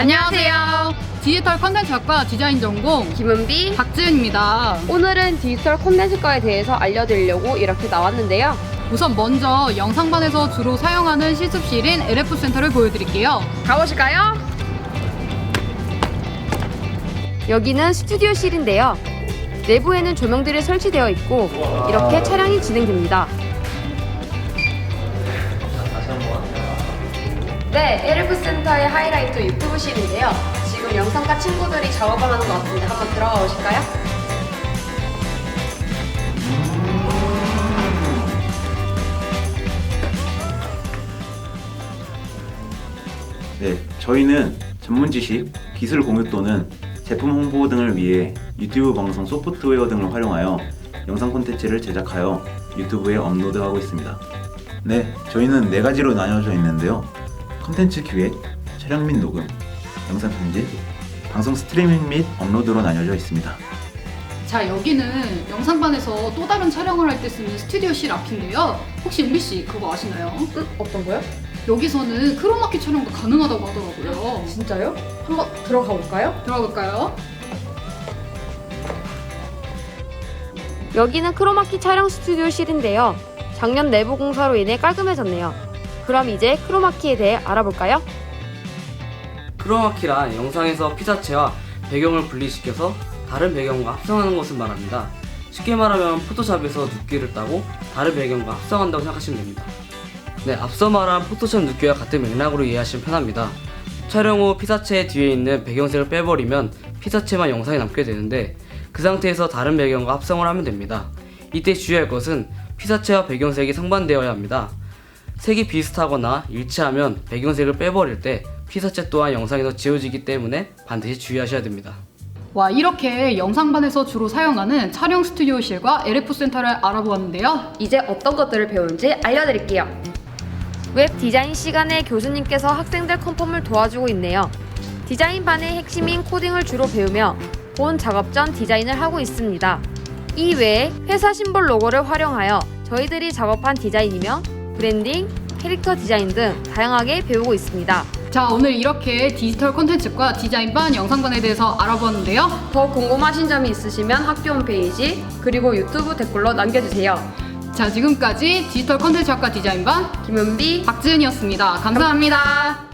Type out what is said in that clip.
안녕하세요. 디지털 컨텐츠학과 디자인 전공 김은비. 박지은입니다. 오늘은 디지털 콘텐츠과에 대해서 알려드리려고 이렇게 나왔는데요. 우선 먼저 영상반에서 주로 사용하는 실습실인 LF 센터를 보여드릴게요. 가보실까요? 여기는 스튜디오실인데요. 내부에는 조명들이 설치되어 있고 이렇게 촬영이 진행됩니다. 네, LF 센터의 하이라이트 유튜브실인데요. 지금 영상과 친구들이 작업을 하는 것 같은데 한번 들어가 보실까요? 네, 저희는 전문 지식, 기술 공유 또는 제품 홍보 등을 위해 유튜브 방송 소프트웨어 등을 활용하여 영상 콘텐츠를 제작하여 유튜브에 업로드하고 있습니다. 네, 저희는 네 가지로 나뉘어져 있는데요. 콘텐츠 기획, 촬영 및 녹음, 영상 편집, 방송 스트리밍 및 업로드로 나뉘어져 있습니다. 자, 여기는 영상반에서 또 다른 촬영을 할 때 쓰는 스튜디오실 앞인데요. 혹시 은비 씨 그거 아시나요? 응? 어떤 거요? 여기서는 크로마키 촬영도 가능하다고 하더라고요. 진짜요? 한번 들어가 볼까요? 들어볼까요? 여기는 크로마키 촬영 스튜디오실인데요. 작년 내부 공사로 인해 깔끔해졌네요. 그럼 이제 크로마키에 대해 알아볼까요? 크로마키란 영상에서 피사체와 배경을 분리시켜서 다른 배경과 합성하는 것을 말합니다. 쉽게 말하면 포토샵에서 눕기를 따고 다른 배경과 합성한다고 생각하시면 됩니다. 네, 앞서 말한 포토샵 눕기와 같은 맥락으로 이해하시면 편합니다. 촬영 후 피사체 뒤에 있는 배경색을 빼버리면 피사체만 영상에 남게 되는데 그 상태에서 다른 배경과 합성을 하면 됩니다. 이때 주의할 것은 피사체와 배경색이 상반되어야 합니다. 색이 비슷하거나 일치하면 배경색을 빼버릴 때 피사체 또한 영상에서 지워지기 때문에 반드시 주의하셔야 됩니다. 와, 이렇게 영상반에서 주로 사용하는 촬영 스튜디오실과 LF 센터를 알아보았는데요. 이제 어떤 것들을 배우는지 알려드릴게요. 웹 디자인 시간에 교수님께서 학생들 컨펌을 도와주고 있네요. 디자인반의 핵심인 코딩을 주로 배우며 본 작업 전 디자인을 하고 있습니다. 이 외에 회사 심볼 로고를 활용하여 저희들이 작업한 디자인이며 브랜딩, 캐릭터 디자인 등 다양하게 배우고 있습니다. 자, 오늘 이렇게 디지털 콘텐츠과 디자인반, 영상반에 대해서 알아보았는데요. 더 궁금하신 점이 있으시면 학교 홈페이지 그리고 유튜브 댓글로 남겨주세요. 자, 지금까지 디지털 콘텐츠학과 디자인반 김은비 박지은이었습니다. 감사합니다.